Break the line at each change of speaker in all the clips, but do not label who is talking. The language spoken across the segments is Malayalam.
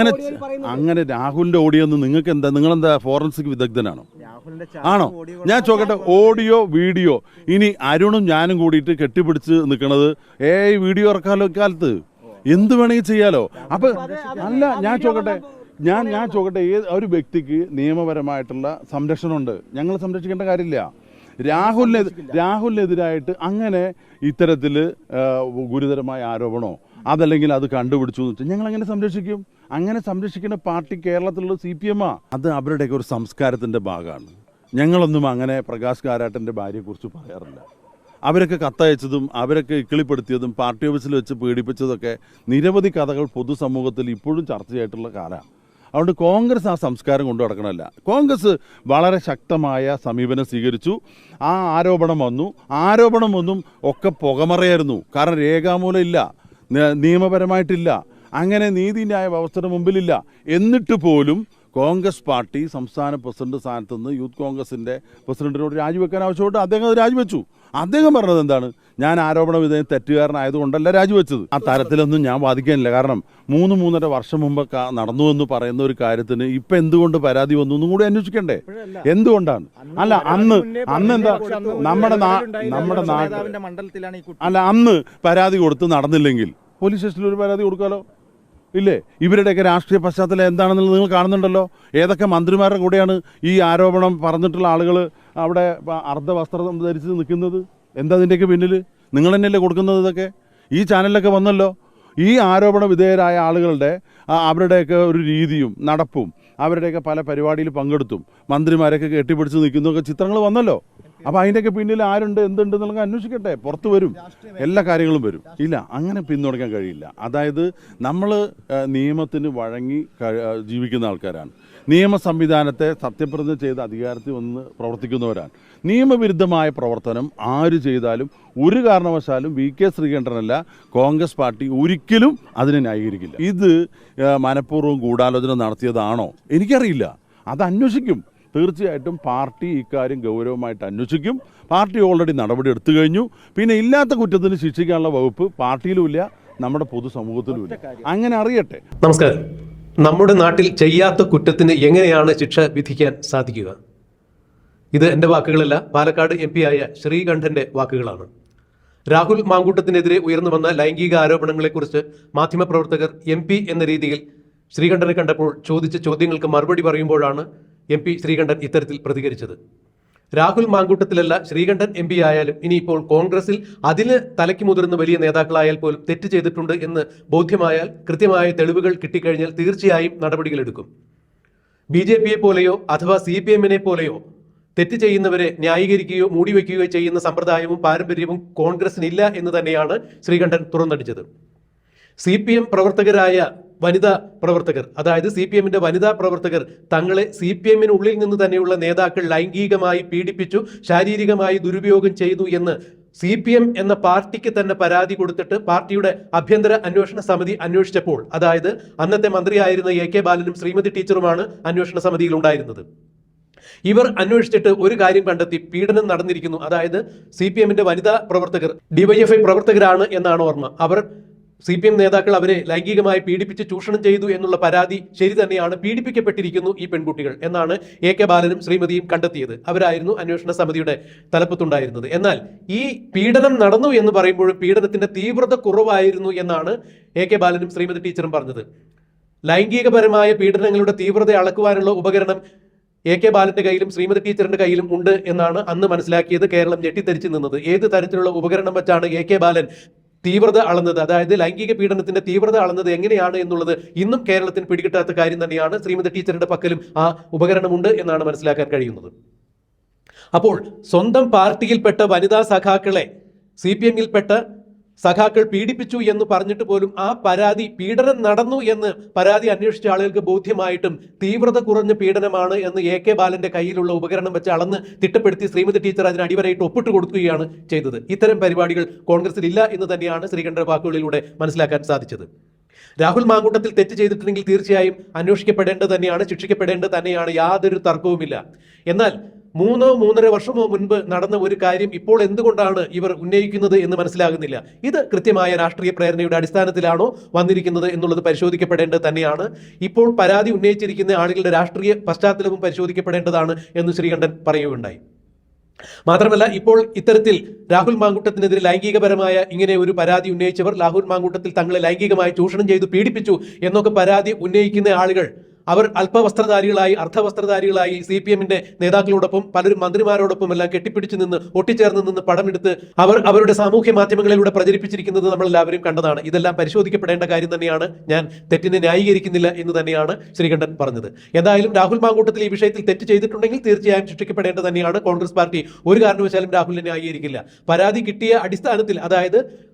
അങ്ങനെ. അങ്ങനെ രാഹുലിന്റെ ഓഡിയോ ഒന്നും നിങ്ങൾക്ക് എന്താ? നിങ്ങളെന്താ ഫോറൻസിക് വിദഗ്ധനാണോ? ആണോ? ഞാൻ ചോദിക്കട്ടെ ഓഡിയോ വീഡിയോ ഇനി അരുണും ഞാനും കൂടിയിട്ട് കെട്ടിപ്പിടിച്ച് നിൽക്കണത് ഏ വീഡിയോ ഇറക്കാലോ കാലത്ത്? എന്ത് വേണമെങ്കിൽ ചെയ്യാലോ? അപ്പൊ അല്ല ഞാൻ ചോദിക്കട്ടെ ഞാൻ ഞാൻ ചോദിക്കട്ടെ ഏത് ഒരു വ്യക്തിക്ക് നിയമപരമായിട്ടുള്ള സംരക്ഷണമുണ്ട്. ഞങ്ങൾ സംരക്ഷിക്കേണ്ട കാര്യമില്ല. രാഹുലിനെ രാഹുലിനെതിരായിട്ട് അങ്ങനെ ഇത്തരത്തിൽ ഗുരുതരമായ ആരോപണമോ അതല്ലെങ്കിൽ അത് കണ്ടുപിടിച്ചു എന്ന് വെച്ചാൽ ഞങ്ങൾ അങ്ങനെ സംരക്ഷിക്കും? അങ്ങനെ സംരക്ഷിക്കുന്ന പാർട്ടി കേരളത്തിലുള്ള സി പി എം ആ? അത് അവരുടെയൊക്കെ ഒരു സംസ്കാരത്തിന്റെ ഭാഗമാണ്. ഞങ്ങളൊന്നും അങ്ങനെ പ്രകാശ് കാരാട്ടന്റെ ഭാര്യയെക്കുറിച്ച് പറയാറില്ല. അവരൊക്കെ കത്തയച്ചതും അവരൊക്കെ ഇക്കിളിപ്പെടുത്തിയതും പാർട്ടി ഓഫീസിൽ വെച്ച് പീഡിപ്പിച്ചതൊക്കെ നിരവധി കഥകൾ പൊതുസമൂഹത്തിൽ ഇപ്പോഴും ചർച്ചയായിട്ടുള്ള കാലമാണ്. അതുകൊണ്ട് കോൺഗ്രസ് ആ സംസ്കാരം കൊണ്ടു നടക്കണമല്ല. കോൺഗ്രസ് വളരെ ശക്തമായ സമീപനം സ്വീകരിച്ചു. ആ ആരോപണം വന്നു. ആരോപണം ഒന്നും ഒക്കെ പുകമറയായിരുന്നു. കാരണം രേഖാമൂലം ഇല്ല. നിയമപരമായിട്ടില്ല. അങ്ങനെ നീതിന്യായ വ്യവസ്ഥയുടെ മുമ്പിലില്ല. എന്നിട്ട് പോലും കോൺഗ്രസ് പാർട്ടി സംസ്ഥാന പ്രസിഡന്റ് സ്ഥാനത്ത് നിന്ന് യൂത്ത് കോൺഗ്രസിന്റെ പ്രസിഡന്റിനോട് രാജിവെക്കാൻ ആവശ്യപ്പെട്ട് അദ്ദേഹം അത് രാജിവെച്ചു. അദ്ദേഹം പറഞ്ഞത് എന്താണ്? ഞാൻ ആരോപണ വിധേയം തെറ്റുകാരനായതുകൊണ്ടല്ല രാജിവെച്ചത്. ആ തരത്തിലൊന്നും ഞാൻ വാദിക്കാനില്ല. കാരണം മൂന്ന് മൂന്നര വർഷം മുമ്പ് നടന്നു എന്ന് പറയുന്ന ഒരു കാര്യത്തിന് ഇപ്പൊ എന്തുകൊണ്ട് പരാതി വന്നു എന്നും കൂടി അന്വേഷിക്കണ്ടേ? എന്തുകൊണ്ടാണ്? അല്ല അന്ന് അന്ന് എന്താ? നമ്മുടെ നമ്മുടെ നാട്ടിൽ
കുട്ടി.
അല്ല അന്ന് പരാതി കൊടുത്ത് നടന്നില്ലെങ്കിൽ പോലീസ് സ്റ്റേഷനിൽ ഒരു പരാതി കൊടുക്കാലോ? ഇല്ലേ? ഇവരുടെയൊക്കെ രാഷ്ട്രീയ പശ്ചാത്തലം എന്താണെന്നുള്ളത് നിങ്ങൾ കാണുന്നുണ്ടല്ലോ. ഏതൊക്കെ മന്ത്രിമാരുടെ കൂടെയാണ് ഈ ആരോപണം പറഞ്ഞിട്ടുള്ള ആളുകൾ അവിടെ അർദ്ധവസ്ത്രം ധരിച്ച് നിൽക്കുന്നത്? എന്താ അതിന്റെയൊക്കെ പിന്നിൽ നിങ്ങൾ തന്നെയല്ലേ കൊടുക്കുന്നത് ഇതൊക്കെ? ഈ ചാനലിലൊക്കെ വന്നല്ലോ. ഈ ആരോപണ വിധേയരായ ആളുകളുടെ അവരുടെയൊക്കെ ഒരു രീതിയും നടപ്പും അവരുടെയൊക്കെ പല പരിപാടിയിൽ പങ്കെടുത്തും മന്ത്രിമാരൊക്കെ കെട്ടിപ്പിടിച്ച് നിൽക്കുന്നതൊക്കെ ചിത്രങ്ങൾ വന്നല്ലോ. അപ്പോൾ അതിന്റെയൊക്കെ പിന്നിൽ ആരുണ്ട് എന്തുണ്ട് എന്നുള്ളത് അന്വേഷിക്കട്ടെ. പുറത്ത് വരും. എല്ലാ കാര്യങ്ങളും വരും. ഇല്ല അങ്ങനെ പിന്തുണയ്ക്കാൻ കഴിയില്ല. അതായത് നമ്മൾ നിയമത്തിന് വഴങ്ങി ജീവിക്കുന്ന ആൾക്കാരാണ്. നിയമ സംവിധാനത്തെ സത്യപ്രതിജ്ഞ ചെയ്ത് അധികാരത്തിൽ വന്ന് പ്രവർത്തിക്കുന്നവരാണ്. നിയമവിരുദ്ധമായ പ്രവർത്തനം ആര് ചെയ്താലും ഒരു കാരണവശാലും വി കെ ശ്രീകണ്ഠനല്ല കോൺഗ്രസ് പാർട്ടി ഒരിക്കലും അതിനെ ന്യായീകരിക്കില്ല. ഇത് മനഃപൂർവം ഗൂഢാലോചന നടത്തിയതാണോ? എനിക്കറിയില്ല. അത് അന്വേഷിക്കും. തീർച്ചയായിട്ടും പാർട്ടി ഇക്കാര്യം ഗൗരവമായിട്ട് അന്വേഷിക്കും. പാർട്ടി ഓൾറെഡി നടപടി എടുത്തു കഴിഞ്ഞു. പിന്നെ ഇല്ലാത്ത കുറ്റത്തിന് ശിക്ഷിക്കാനുള്ള വകുപ്പ് പാർട്ടിയിലുമില്ല നമ്മുടെ പൊതുസമൂഹത്തിലുമില്ല അങ്ങനെ അറിയട്ടെ.
നമസ്കാരം. നമ്മുടെ നാട്ടിൽ ചെയ്യാത്ത കുറ്റത്തിന് എങ്ങനെയാണ് ശിക്ഷ വിധിക്കാൻ സാധിക്കുക? ഇത് എന്റെ വാക്കുകളല്ല പാലക്കാട് എം പി ആയ ശ്രീകണ്ഠന്റെ വാക്കുകളാണ്. രാഹുൽ മാങ്കൂട്ടത്തിനെതിരെ ഉയർന്നു വന്ന ലൈംഗിക ആരോപണങ്ങളെക്കുറിച്ച് മാധ്യമപ്രവർത്തകർ എം പി എന്ന രീതിയിൽ ശ്രീകണ്ഠനെ കണ്ടപ്പോൾ ചോദിച്ച ചോദ്യങ്ങൾക്ക് മറുപടി പറയുമ്പോഴാണ് എം പി ശ്രീകണ്ഠൻ ഇത്തരത്തിൽ പ്രതികരിച്ചത്. രാഹുൽ മാങ്കൂട്ടത്തിലല്ല ശ്രീകണ്ഠൻ എം പി ആയാലും ഇനിയിപ്പോൾ കോൺഗ്രസിൽ അതിന് തലയ്ക്ക് മുതിർന്ന വലിയ നേതാക്കളായാൽ പോലും തെറ്റ് ചെയ്തിട്ടുണ്ട് എന്ന് ബോധ്യമായാൽ കൃത്യമായ തെളിവുകൾ കിട്ടിക്കഴിഞ്ഞാൽ തീർച്ചയായും നടപടികളെടുക്കും. ബി ജെ പിയെ പോലെയോ അഥവാ സി പി എമ്മിനെ പോലെയോ തെറ്റ് ചെയ്യുന്നവരെ ന്യായീകരിക്കുകയോ മൂടിവെക്കുകയോ ചെയ്യുന്ന സമ്പ്രദായവും പാരമ്പര്യവും കോൺഗ്രസിനില്ല എന്ന് തന്നെയാണ് ശ്രീകണ്ഠൻ തുറന്നടിച്ചത്. സി പി എം പ്രവർത്തകരായ വനിതാ പ്രവർത്തകർ അതായത് സി പി എമ്മിന്റെ വനിതാ പ്രവർത്തകർ തങ്ങളെ സി പി എമ്മിനുള്ളിൽ നിന്ന് തന്നെയുള്ള നേതാക്കൾ ലൈംഗികമായി പീഡിപ്പിച്ചു ശാരീരികമായി ദുരുപയോഗം ചെയ്തു എന്ന് സി പി എം എന്ന പാർട്ടിക്ക് തന്നെ പരാതി കൊടുത്തിട്ട് പാർട്ടിയുടെ ആഭ്യന്തര അന്വേഷണ സമിതി അന്വേഷിച്ചപ്പോൾ അതായത് അന്നത്തെ മന്ത്രിയായിരുന്ന എ കെ ബാലനും ശ്രീമതി ടീച്ചറുമാണ് അന്വേഷണ സമിതിയിൽ ഉണ്ടായിരുന്നത്. ഇവർ അന്വേഷിച്ചിട്ട് ഒരു കാര്യം കണ്ടെത്തി പീഡനം നടന്നിരിക്കുന്നു. അതായത് സി പി എമ്മിന്റെ വനിതാ പ്രവർത്തകർ ഡിവൈഎഫ്ഐ പ്രവർത്തകരാണ് എന്നാണ് ഓർമ്മ. അവർ സി പി എം നേതാക്കൾ അവരെ ലൈംഗികമായി പീഡിപ്പിച്ച് ചൂഷണം ചെയ്തു എന്നുള്ള പരാതി ശരി തന്നെയാണ്. പീഡിപ്പിക്കപ്പെട്ടിരിക്കുന്നു ഈ പെൺകുട്ടികൾ എന്നാണ് എ കെ ബാലനും ശ്രീമതിയും കണ്ടെത്തിയത്. അവരായിരുന്നു അന്വേഷണ സമിതിയുടെ തലപ്പത്തുണ്ടായിരുന്നത്. എന്നാൽ ഈ പീഡനം നടന്നു എന്ന് പറയുമ്പോഴും പീഡനത്തിന്റെ തീവ്രത കുറവായിരുന്നു എന്നാണ് എ കെ ബാലനും ശ്രീമതി ടീച്ചറും പറഞ്ഞത്. ലൈംഗികപരമായ പീഡനങ്ങളുടെ തീവ്രത അളക്കുവാനുള്ള ഉപകരണം എ കെ ബാലന്റെ കയ്യിലും ശ്രീമതി ടീച്ചറിന്റെ കയ്യിലും ഉണ്ട് എന്നാണ് അന്ന് മനസ്സിലാക്കിയത്. കേരളം ഞെട്ടിത്തരിച്ചു നിന്നത്. ഏത് തരത്തിലുള്ള ഉപകരണം വെച്ചാണ് എ കെ ബാലൻ തീവ്രത അളന്നത് അതായത് ലൈംഗിക പീഡനത്തിന്റെ തീവ്രത അളന്നത് എങ്ങനെയാണ് എന്നുള്ളത് ഇന്നും കേരളത്തിന് പിടികിട്ടാത്ത കാര്യം തന്നെയാണ്. ശ്രീമതി ടീച്ചറുടെ പക്കലും ആ ഉപകരണമുണ്ട് എന്നാണ് മനസ്സിലാക്കാൻ കഴിയുന്നത്. അപ്പോൾ സ്വന്തം പാർട്ടിയിൽപ്പെട്ട വനിതാ സഖാക്കളെ സി പി എമ്മിൽപ്പെട്ട സഖാക്കൾ പീഡിപ്പിച്ചു എന്ന് പറഞ്ഞിട്ട് പോലും ആ പരാതി പീഡനം നടന്നു എന്ന് പരാതി അന്വേഷിച്ച ആളുകൾക്ക് ബോധ്യമായിട്ടും തീവ്രത കുറഞ്ഞ പീഡനമാണ് എന്ന് എ കെ ബാലന്റെ കയ്യിലുള്ള ഉപകരണം വെച്ച് അളന്ന് തിട്ടപ്പെടുത്തി ശ്രീമതി ടീച്ചർ അതിന് അടിവരയിട്ട് ഒപ്പിട്ട് കൊടുക്കുകയാണ് ചെയ്തത്. ഇത്തരം പരിപാടികൾ കോൺഗ്രസിൽ ഇല്ല എന്ന് തന്നെയാണ് ശ്രീകണ്ഠ വാക്കുകളിലൂടെ മനസ്സിലാക്കാൻ സാധിച്ചത്. രാഹുൽ മാങ്കൂട്ടത്തിൽ തെറ്റ് ചെയ്തിട്ടുണ്ടെങ്കിൽ തീർച്ചയായും അന്വേഷിക്കപ്പെടേണ്ടത് തന്നെയാണ് ശിക്ഷിക്കപ്പെടേണ്ടത് തന്നെയാണ് യാതൊരു തർക്കവുമില്ല. എന്നാൽ മൂന്നോ മൂന്നര വർഷമോ മുൻപ് നടന്ന ഒരു കാര്യം ഇപ്പോൾ എന്തുകൊണ്ടാണ് ഇവർ ഉന്നയിക്കുന്നത് എന്ന് മനസ്സിലാകുന്നില്ല. ഇത് കൃത്യമായ രാഷ്ട്രീയ പ്രേരണയുടെ അടിസ്ഥാനത്തിലാണോ വന്നിരിക്കുന്നത് എന്നുള്ളത് പരിശോധിക്കപ്പെടേണ്ടത് തന്നെയാണ്. ഇപ്പോൾ പരാതി ഉന്നയിച്ചിരിക്കുന്ന ആളുകളുടെ രാഷ്ട്രീയ പശ്ചാത്തലവും പരിശോധിക്കപ്പെടേണ്ടതാണ് എന്ന് ശ്രീകണ്ഠൻ പറയുകയുണ്ടായി. മാത്രമല്ല ഇപ്പോൾ ഇത്തരത്തിൽ രാഹുൽ മാങ്കൂട്ടത്തിനെതിരെ ലൈംഗികപരമായ ഇങ്ങനെ ഒരു പരാതി ഉന്നയിച്ചവർ രാഹുൽ മാങ്കുട്ടത്തിൽ തങ്ങളെ ലൈംഗികമായി ചൂഷണം ചെയ്തു പീഡിപ്പിച്ചു എന്നൊക്കെ പരാതി ഉന്നയിക്കുന്ന ആളുകൾ അവർ അല്പവസ്ത്രധാരികളായി അർദ്ധവസ്ത്രധാരികളായി സി പി എമ്മിന്റെ നേതാക്കളോടൊപ്പം പലരും മന്ത്രിമാരോടൊപ്പം എല്ലാം കെട്ടിപ്പിടിച്ചു നിന്ന് ഒട്ടിച്ചേർന്ന് നിന്ന് പടമെടുത്ത് അവർ അവരുടെ സാമൂഹ്യ മാധ്യമങ്ങളിലൂടെ പ്രചരിപ്പിച്ചിരിക്കുന്നത് നമ്മൾ എല്ലാവരും കണ്ടതാണ്. ഇതെല്ലാം പരിശോധിക്കപ്പെടേണ്ട കാര്യം തന്നെയാണ്. ഞാൻ തെറ്റിനെ ന്യായീകരിക്കുന്നില്ല എന്ന് തന്നെയാണ് ശ്രീകണ്ഠൻ പറഞ്ഞത്. എന്തായാലും രാഹുൽ മാങ്കൂട്ടത്തിൽ ഈ വിഷയത്തിൽ തെറ്റ് ചെയ്തിട്ടുണ്ടെങ്കിൽ തീർച്ചയായും ശിക്ഷിക്കപ്പെടേണ്ടത് തന്നെയാണ്. കോൺഗ്രസ് പാർട്ടി ഒരു കാരണവശാലും രാഹുലിനെ ന്യായീകരിക്കില്ല. പരാതി കിട്ടിയ അടിസ്ഥാനത്തിൽ അതായത്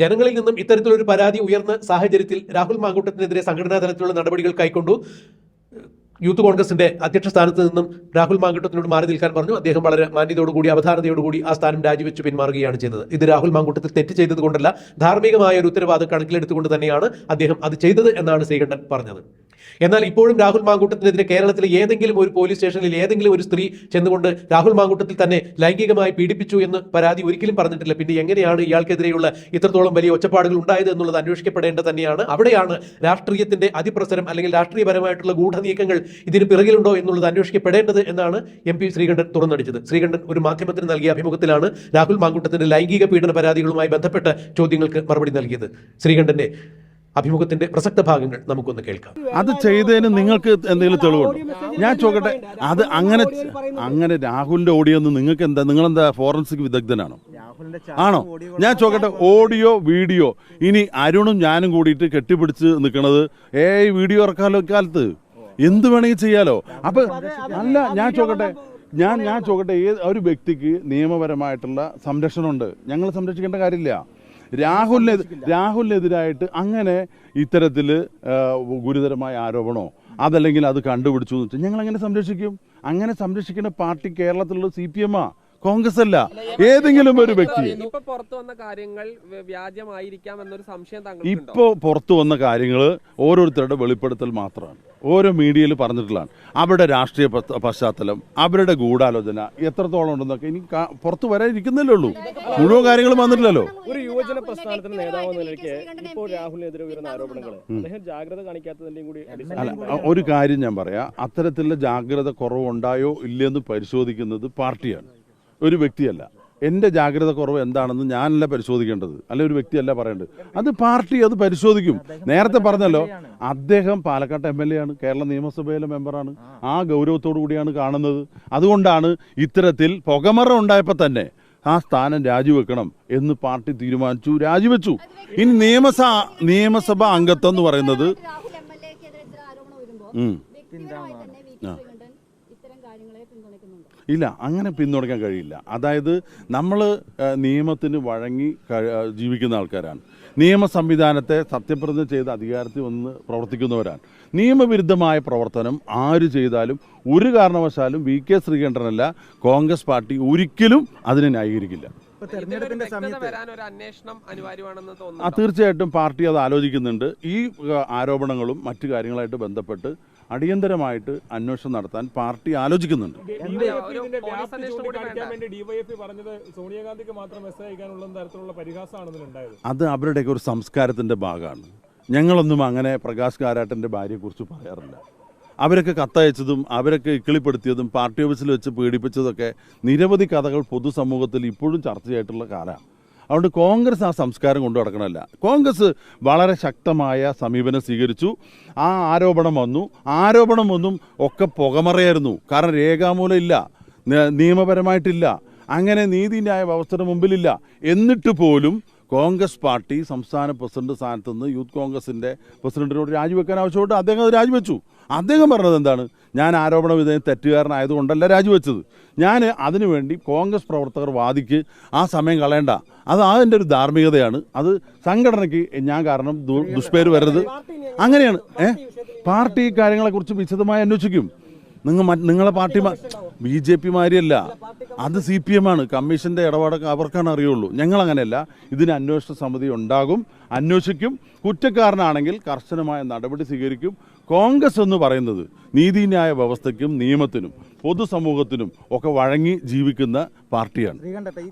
ജനങ്ങളിൽ നിന്നും ഇത്തരത്തിലൊരു പരാതി ഉയർന്ന സാഹചര്യത്തിൽ രാഹുൽ മാങ്കൂട്ടത്തിനെതിരെ സംഘടനാ തലത്തിലുള്ള നടപടികൾ കൈക്കൊണ്ടു. യൂത്ത് കോൺഗ്രസിന്റെ അധ്യക്ഷ സ്ഥാനത്ത് നിന്നും രാഹുൽ മാങ്കൂട്ടത്തിനോട് മാറി നിൽക്കാൻ പറഞ്ഞു. അദ്ദേഹം വളരെ മാന്യതയോടുകൂടി അവധാനതയോടുകൂടി ആ സ്ഥാനം രാജിവെച്ച് പിന്മാറുകയാണ് ചെയ്തത്. ഇത് രാഹുൽ മാങ്കൂട്ടത്തിൽ തെറ്റ് ചെയ്തത് കൊണ്ടല്ല ധാർമ്മികമായ ഒരു ഉത്തരവാദം കണക്കിലെടുത്തുകൊണ്ട് തന്നെയാണ് അദ്ദേഹം അത് ചെയ്തത് എന്നാണ് ശ്രീകണ്ഠൻ പറഞ്ഞത്. എന്നാൽ ഇപ്പോഴും രാഹുൽ മാങ്കൂട്ടത്തിനെതിരെ കേരളത്തിലെ ഏതെങ്കിലും ഒരു പോലീസ് സ്റ്റേഷനിൽ ഏതെങ്കിലും ഒരു സ്ത്രീ ചെന്നുകൊണ്ട് രാഹുൽ മാങ്കൂട്ടത്തിൽ തന്നെ ലൈംഗികമായി പീഡിപ്പിച്ചു എന്ന് പരാതി ഒരിക്കലും പറഞ്ഞിട്ടില്ല. പിന്നെ എങ്ങനെയാണ് ഇയാൾക്കെതിരെയുള്ള ഇത്രത്തോളം വലിയ ഒച്ചപ്പാടുകൾ ഉണ്ടായത് എന്നുള്ളത് അന്വേഷിക്കപ്പെടേണ്ടത് തന്നെയാണ്. അവിടെയാണ് രാഷ്ട്രീയത്തിന്റെ അതിപ്രസരം അല്ലെങ്കിൽ രാഷ്ട്രീയപരമായിട്ടുള്ള ഗൂഢനീക്കങ്ങൾ ഇതിന് പിറകിലുണ്ടോ എന്നുള്ളത് അന്വേഷിക്കപ്പെടേണ്ടത് എന്നാണ് എം പി ശ്രീകണ്ഠൻ തുറന്നടിച്ചത്. ശ്രീകണ്ഠൻ ഒരു മാധ്യമത്തിന് നൽകിയ അഭിമുഖത്തിലാണ് രാഹുൽ മാങ്കൂട്ടത്തിന്റെ ലൈംഗിക പീഡന പരാതികളുമായി ബന്ധപ്പെട്ട ചോദ്യങ്ങൾക്ക് മറുപടി നൽകിയത്. ശ്രീകണ്ഠന്റെ അഭിമുഖത്തിന്റെ പ്രസക്ത ഭാഗങ്ങൾ നമുക്കൊന്ന് കേൾക്കാം.
അത് ചെയ്തതിന് നിങ്ങൾക്ക് എന്തെങ്കിലും തെളിവുണ്ടോ? ഞാൻ ചോദിക്കട്ടെ അത് അങ്ങനെ അങ്ങനെ രാഹുലിന്റെ ഓഡിയോ ഒന്നും നിങ്ങൾക്ക് എന്താ നിങ്ങൾ എന്താ ഫോറൻസിക് വിദഗ്ധനാണോ? ആണോ? ഞാൻ ചോദിക്കട്ടെ ഓഡിയോ വീഡിയോ. ഇനി അരുണും ഞാനും കൂടിയിട്ട് കെട്ടിപ്പിടിച്ച് നിൽക്കണത് ഏ വീഡിയോ ഇറക്കാലോ കാലത്ത്? എന്ത് വേണമെങ്കിൽ ചെയ്യാലോ? അപ്പൊ അല്ല ഞാൻ ചോദിക്കട്ടെ ഞാൻ ഞാൻ ചോദിക്കട്ടെ ഏത് ഒരു വ്യക്തിക്ക് നിയമപരമായിട്ടുള്ള സംരക്ഷണമുണ്ട്. ഞങ്ങൾ സംരക്ഷിക്കേണ്ട കാര്യമില്ല. രാഹുലിനെ രാഹുലിനെതിരായിട്ട് അങ്ങനെ ഇത്തരത്തിൽ ഗുരുതരമായ ആരോപണമോ അതല്ലെങ്കിൽ അത് കണ്ടുപിടിച്ചു എന്ന് വെച്ചാൽ ഞങ്ങൾ അങ്ങനെ സംരക്ഷിക്കും? അങ്ങനെ സംരക്ഷിക്കുന്ന പാർട്ടി കേരളത്തിലുള്ള സി പി എമ്മാ. കോൺഗ്രസ് അല്ല ഏതെങ്കിലും ഒരു വ്യക്തി.
ഇപ്പൊ പുറത്തു വന്ന കാര്യങ്ങൾ വ്യാജമായിരിക്കാം എന്നൊരു സംശയം താങ്കൾക്കുണ്ടോ
ഇപ്പോൾ പുറത്തു വന്ന കാര്യങ്ങൾ ഓരോരുത്തരുടെ വെളിപ്പെടുത്തൽ മാത്രമാണ്. ഓരോ മീഡിയയിൽ പറഞ്ഞിട്ടുള്ളതാണ്. അവരുടെ രാഷ്ട്രീയ പശ്ചാത്തലം അവരുടെ ഗൂഢാലോചന എത്രത്തോളം ഉണ്ടെന്നൊക്കെ ഇനി പുറത്തു വരാതിരിക്കുന്നല്ലേ ഉള്ളൂ. മുഴുവൻ കാര്യങ്ങളും വന്നിട്ടില്ലല്ലോ.
ഒരു യുവജന പ്രസ്ഥാനത്തിന്റെ നേതാവ് എന്ന നിലയ്ക്ക് ഇപ്പോൾ രാഹുലിനെതിരെ ഉയർന്ന ആരോപണങ്ങൾ. അദ്ദേഹം ജാഗ്രത കാണിക്കാത്തതിന്റെയും കൂടി
അല്ല ഒരു കാര്യം ഞാൻ പറയാം. അത്തരത്തിലുള്ള ജാഗ്രത കുറവുണ്ടായോ ഇല്ലയെന്ന് പരിശോധിക്കുന്നത് പാർട്ടിയാണ്. ഒരു വ്യക്തിയല്ല. എന്റെ ജാഗ്രത കുറവ് എന്താണെന്ന് ഞാനല്ല പരിശോധിക്കേണ്ടത്. അല്ല ഒരു വ്യക്തിയല്ല പറയേണ്ടത്. അത് പാർട്ടി അത് പരിശോധിക്കും. നേരത്തെ പറഞ്ഞല്ലോ അദ്ദേഹം പാലക്കാട്ട് എം എൽ എ ആണ്. കേരള നിയമസഭയിലെ മെമ്പറാണ്. ആ ഗൗരവത്തോടു കൂടിയാണ് കാണുന്നത്. അതുകൊണ്ടാണ് ഇത്തരത്തിൽ പുകമറ ഉണ്ടായപ്പോൾ തന്നെ ആ സ്ഥാനം രാജിവെക്കണം എന്ന് പാർട്ടി തീരുമാനിച്ചു രാജിവെച്ചു. ഇനി നിയമസ നിയമസഭാ അംഗത്വം എന്ന് പറയുന്നത്
രാഹുൽ
ഇല്ല അങ്ങനെ പിന്തുണയ്ക്കാൻ കഴിയില്ല. അതായത് നമ്മൾ നിയമത്തിന് വഴങ്ങി ജീവിക്കുന്ന ആൾക്കാരാണ്. നിയമ സംവിധാനത്തെ സത്യപ്രതിജ്ഞ ചെയ്ത് അധികാരത്തിൽ വന്ന് പ്രവർത്തിക്കുന്നവരാണ്. നിയമവിരുദ്ധമായ പ്രവർത്തനം ആര് ചെയ്താലും ഒരു കാരണവശാലും വി കെ ശ്രീകണ്ഠനല്ല കോൺഗ്രസ് പാർട്ടി ഒരിക്കലും അതിനെ ന്യായീകരിക്കില്ല.
തെരഞ്ഞെടുപ്പിന്റെ സമയത്ത്
തീർച്ചയായിട്ടും പാർട്ടി അത് ആലോചിക്കുന്നുണ്ട്. ഈ ആരോപണങ്ങളും മറ്റു കാര്യങ്ങളായിട്ട് ബന്ധപ്പെട്ട് അടിയന്തരമായിട്ട് അന്വേഷണം നടത്താൻ പാർട്ടി ആലോചിക്കുന്നുണ്ട്. അത് അവരുടെയൊക്കെ ഒരു സംസ്കാരത്തിന്റെ ഭാഗമാണ്. ഞങ്ങളൊന്നും അങ്ങനെ പ്രകാശ് കാരാട്ടിന്റെ ഭാര്യയെക്കുറിച്ച് പറയാറില്ല. അവരൊക്കെ കത്തയച്ചതും അവരൊക്കെ ഇക്കിളിപ്പെടുത്തിയതും പാർട്ടി ഓഫീസിൽ വെച്ച് പീഡിപ്പിച്ചതൊക്കെ നിരവധി കഥകൾ പൊതുസമൂഹത്തിൽ ഇപ്പോഴും ചർച്ചയായിട്ടുള്ള കാലമാണ്. അതുകൊണ്ട് കോൺഗ്രസ് ആ സംസ്കാരം കൊണ്ടു നടക്കണമല്ല. കോൺഗ്രസ് വളരെ ശക്തമായ സമീപനം സ്വീകരിച്ചു. ആ ആരോപണം വന്നു. ആരോപണം ഒന്നും ഒക്കെ പുകമറയായിരുന്നു. കാരണം രേഖാമൂലം ഇല്ല നിയമപരമായിട്ടില്ല. അങ്ങനെ നീതിന്യായ വ്യവസ്ഥയുടെ മുമ്പിലില്ല. എന്നിട്ട് പോലും കോൺഗ്രസ് പാർട്ടി സംസ്ഥാന പ്രസിഡന്റ് സ്ഥാനത്ത് നിന്ന് യൂത്ത് കോൺഗ്രസിന്റെ പ്രസിഡന്റിനോട് രാജിവെക്കാൻ ആവശ്യപ്പെട്ട് അദ്ദേഹം അത് രാജിവെച്ചു. അദ്ദേഹം പറഞ്ഞത് എന്താണ്? ഞാൻ ആരോപണ വിധേയം തെറ്റുകാരനായതുകൊണ്ടല്ല രാജിവെച്ചത്. ഞാൻ അതിനുവേണ്ടി കോൺഗ്രസ് പ്രവർത്തകർ വാദിക്ക് ആ സമയം കളയണ്ട. അത് അതിന്റെ ഒരു ധാർമ്മികതയാണ്. അത് സംഘടനയ്ക്ക് ഞാൻ കാരണം ദുഷ്പേര് വരരുത്. അങ്ങനെയാണ്. ഏഹ് പാർട്ടി കാര്യങ്ങളെക്കുറിച്ച് വിശദമായി അന്വേഷിക്കും. നിങ്ങൾ നിങ്ങളെ പാർട്ടി ബി ജെ പി മാരിയല്ല അത് സി പി എം ആണ്. കമ്മീഷന്റെ ഇടപാടൊക്കെ അവർക്കാണ് അറിയുള്ളൂ. ഞങ്ങൾ അങ്ങനെയല്ല ഇതിന് അന്വേഷണ സമിതി ഉണ്ടാകും അന്വേഷിക്കും. കുറ്റക്കാരനാണെങ്കിൽ കർശനമായ നടപടി സ്വീകരിക്കും. കോൺഗ്രസ് എന്ന് പറയുന്നത് നീതിന്യായ വ്യവസ്ഥയ്ക്കും നിയമത്തിനും പൊതുസമൂഹത്തിനും ഒക്കെ വഴങ്ങി ജീവിക്കുന്ന പാർട്ടിയാണ്.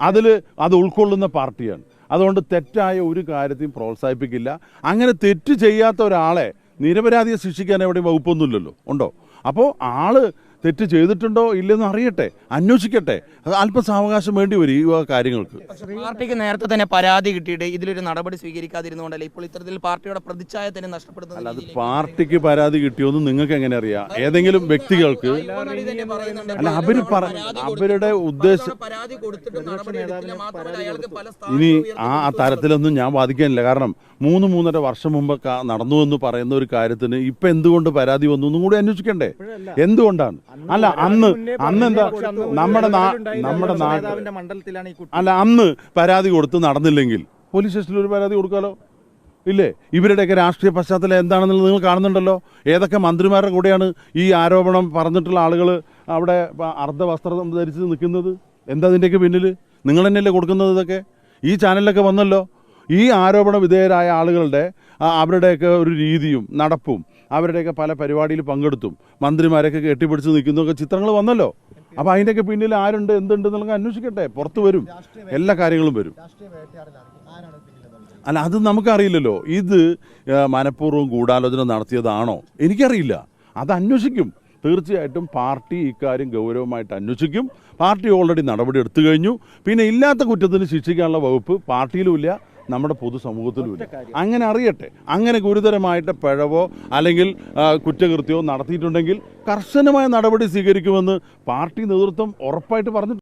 അതിൽ അത് ഉൾക്കൊള്ളുന്ന പാർട്ടിയാണ്. അതുകൊണ്ട് തെറ്റായ ഒരു കാര്യത്തെയും പ്രോത്സാഹിപ്പിക്കില്ല. അങ്ങനെ തെറ്റ് ചെയ്യാത്ത ഒരാളെ നിരപരാധിയെ ശിക്ഷിക്കാൻ എവിടെയും വകുപ്പൊന്നുമില്ലല്ലോ. ഉണ്ടോ? അപ്പോൾ ആൾ തെറ്റ് ചെയ്തിട്ടുണ്ടോ ഇല്ലെന്ന് അറിയട്ടെ അന്വേഷിക്കട്ടെ. അല്പസാവകാശം അല്പം സാവകാശം വേണ്ടി വരും ഈ കാര്യങ്ങൾക്ക്.
പാർട്ടിക്ക് നേരത്തെ തന്നെ പരാതി കിട്ടിയിട്ട് ഇതിലൊരു നടപടി സ്വീകരിക്കാതിരുന്നുകൊണ്ടല്ലേ ഇപ്പോൾ ഇത്തരത്തിൽ പാർട്ടിയുടെ പ്രതിച്ഛായ തന്നെ നഷ്ടപ്പെടുന്നത്
അല്ല അത് പാർട്ടിക്ക് പരാതി കിട്ടിയോന്ന് നിങ്ങൾക്ക് എങ്ങനെ അറിയാം ഏതെങ്കിലും വ്യക്തികൾക്ക്. അല്ല
അവർ
അവരുടെ ഉദ്ദേശം
പരാതി കൊടുത്തിട്ടും നടപടി എടുത്തില്ല. മാത്രമല്ല അയാൾക്ക് പല
ഇനി ആ തരത്തിലൊന്നും ഞാൻ വാദിക്കാനില്ല കാരണം മൂന്ന് മൂന്നര വർഷം മുമ്പ് നടന്നു എന്ന് പറയുന്ന ഒരു കാര്യത്തിന് ഇപ്പൊ എന്തുകൊണ്ട് പരാതി വന്നു? എന്നും കൂടി അന്വേഷിക്കണ്ടേ? എന്തുകൊണ്ടാണ്? അല്ല അന്ന് അന്ന് എന്താ? നമ്മുടെ നമ്മുടെ നാട്ടിൽ
മണ്ഡലത്തിലാണ് ഈ കുട്ടി.
അല്ല അന്ന് പരാതി കൊടുത്ത് നടന്നില്ലെങ്കിൽ പോലീസ് സ്റ്റേഷനിൽ ഒരു പരാതി കൊടുക്കാലോ? ഇല്ലേ? ഇവരുടെയൊക്കെ രാഷ്ട്രീയ പശ്ചാത്തലം എന്താണെന്നുള്ളത് നിങ്ങൾ കാണുന്നുണ്ടല്ലോ. ഏതൊക്കെ മന്ത്രിമാരുടെ കൂടെയാണ് ഈ ആരോപണം പറഞ്ഞിട്ടുള്ള ആളുകൾ അവിടെ അർദ്ധ അർദ്ധവസ്ത്രം ധരിച്ച് നിൽക്കുന്നത്? എന്താ അതിന്റെയൊക്കെ പിന്നിൽ നിങ്ങൾ തന്നെയല്ലേ കൊടുക്കുന്നത് ഇതൊക്കെ? ഈ ചാനലിലൊക്കെ വന്നല്ലോ. ഈ ആരോപണ വിധേയരായ ആളുകളുടെ അവരുടെയൊക്കെ ഒരു രീതിയും നടപ്പും അവരുടെയൊക്കെ പല പരിപാടിയിൽ പങ്കെടുത്തും. മന്ത്രിമാരൊക്കെ കെട്ടിപ്പിടിച്ച് നിൽക്കുന്നതൊക്കെ ചിത്രങ്ങൾ വന്നല്ലോ. അപ്പോൾ അതിന്റെയൊക്കെ പിന്നിൽ ആരുണ്ട് എന്തുണ്ട് എന്നുള്ളത് അന്വേഷിക്കട്ടെ. പുറത്ത് വരും. എല്ലാ കാര്യങ്ങളും വരും. അല്ല അത് നമുക്കറിയില്ലല്ലോ. ഇത് മനഃപൂർവം ഗൂഢാലോചന നടത്തിയതാണോ? എനിക്കറിയില്ല. അത് അന്വേഷിക്കും. തീർച്ചയായിട്ടും പാർട്ടി ഇക്കാര്യം ഗൗരവമായിട്ട് അന്വേഷിക്കും. പാർട്ടി ഓൾറെഡി നടപടി എടുത്തു കഴിഞ്ഞു. പിന്നെ ഇല്ലാത്ത കുറ്റത്തിന് ശിക്ഷിക്കാനുള്ള വകുപ്പ് പാർട്ടിയിലുമില്ല നമ്മുടെ പൊതുസമൂഹത്തിലുമില്ല. അങ്ങനെ അറിയട്ടെ. അങ്ങനെ ഗുരുതരമായിട്ട് പിഴവോ അല്ലെങ്കിൽ കുറ്റകൃത്യമോ നടത്തിയിട്ടുണ്ടെങ്കിൽ കർശനമായ നടപടി സ്വീകരിക്കുമെന്ന് പാർട്ടി നേതൃത്വം ഉറപ്പായിട്ട് പറഞ്ഞിട്ടുണ്ട്.